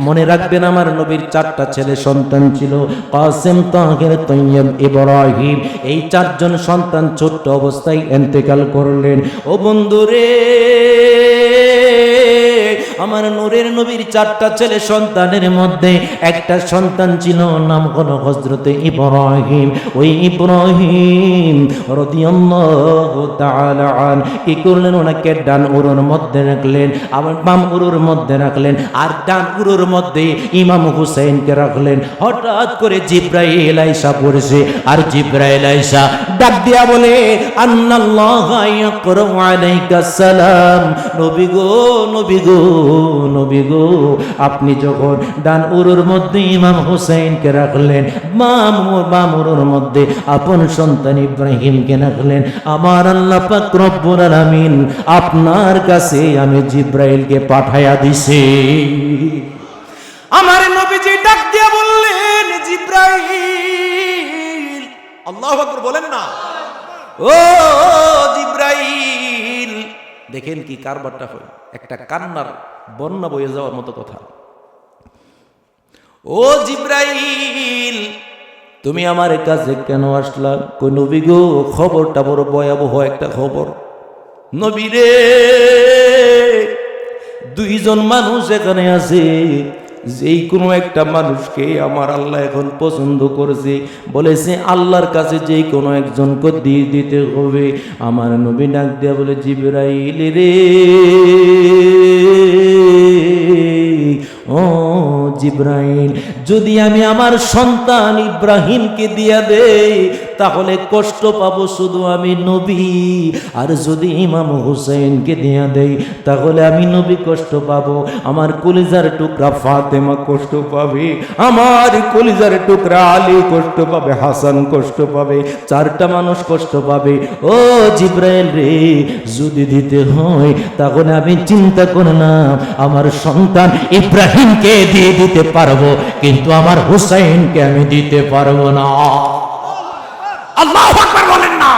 মনে রাখবেন আমার নবীর চারটা ছেলে সন্তান ছিল, কাসেম, তাহের, তৈয়ব, ইব্রাহিম। এই চারজন সন্তান ছোট্ট অবস্থায় এন্তেকাল করলেন। ও বন্ধুরে আমার নূরের নবীর চারটা ছেলে সন্তানের মধ্যে একটা সন্তান ছিল, নাম হলো হজরতে ইব্রাহিম। ওই ইব্রাহিম কি করলেন? ওনাকে ডান উরুর মধ্যে রাখলেন, আবার বাম উরুর মধ্যে রাখলেন, আর ডান উরুর মধ্যে ইমাম হুসাইনকে রাখলেন। হঠাৎ করে জিব্রাইল আইসা পড়েছে, আর জিব্রাইল আইসা ডাক দিয়া বলে সালাম। নবী গো নবী গো নবী গো, আপনি যখন ডান উরুর মধ্যে ইমাম হুসাইনকে রাখলেন, বাম উরুর মধ্যে আপন সন্তান ইব্রাহিমকে রাখলেন, আমার আল্লাহ পাক আলামিন আপনার কাছে আমি জিব্রাইলকে পাঠায়া দিছি। আমার নবীজি ডাক দিয়ে বললেন আল্লাহ আকবার বলেন না। ও জিব্রাইল, দেখেন কি কারবারটা হয়। একটা কান্নার বন্যা বয়ে যাওয়ার মতো কথা। ও জিব্রাইল, তুমি আমার কাছে কেন আসলা? কই নবী গো, খবরটা বড় ভয়াবহ একটা খবর। নবী রে, দুইজন মানুষ এখানে আছে। যেই কোনো একটা মানুষকে আমার আল্লাহ এখন পছন্দ করেছে, বলেছে, আল্লাহর কাছে যেই কোনো একজনকে দিয়ে দিতে হবে। আমার নবী ডাক দিয়া বলে, জিবরাইল রে, ও জিব্রাইল, যদি আমি আমার সন্তান ইব্রাহিমকে দিয়া দেই তাহলে কষ্ট পাবো শুধু আমি নবী। আর যদি ইমাম হুসাইনকে দিয়া দেই, তাহলে আমি নবী কষ্ট পাবো। আমার কলিজার টুকরা ফাতেমা কষ্ট পাবে। আমার কলিজার টুকরা আলী কষ্ট পাবে, হাসান কষ্ট পাবে, চারটা মানুষ কষ্ট পাবে। ও জিব্রাইল রে, যদি দিতে হয়, তাহলে আমি চিন্তা করলাম, আমার সন্তান ইব্রাহিমকে দিয়ে দিতে পারব, কিন্তু আমার হুসাইনকে আমি দিতে পারব না। আল্লাহ আকবার বলেন না।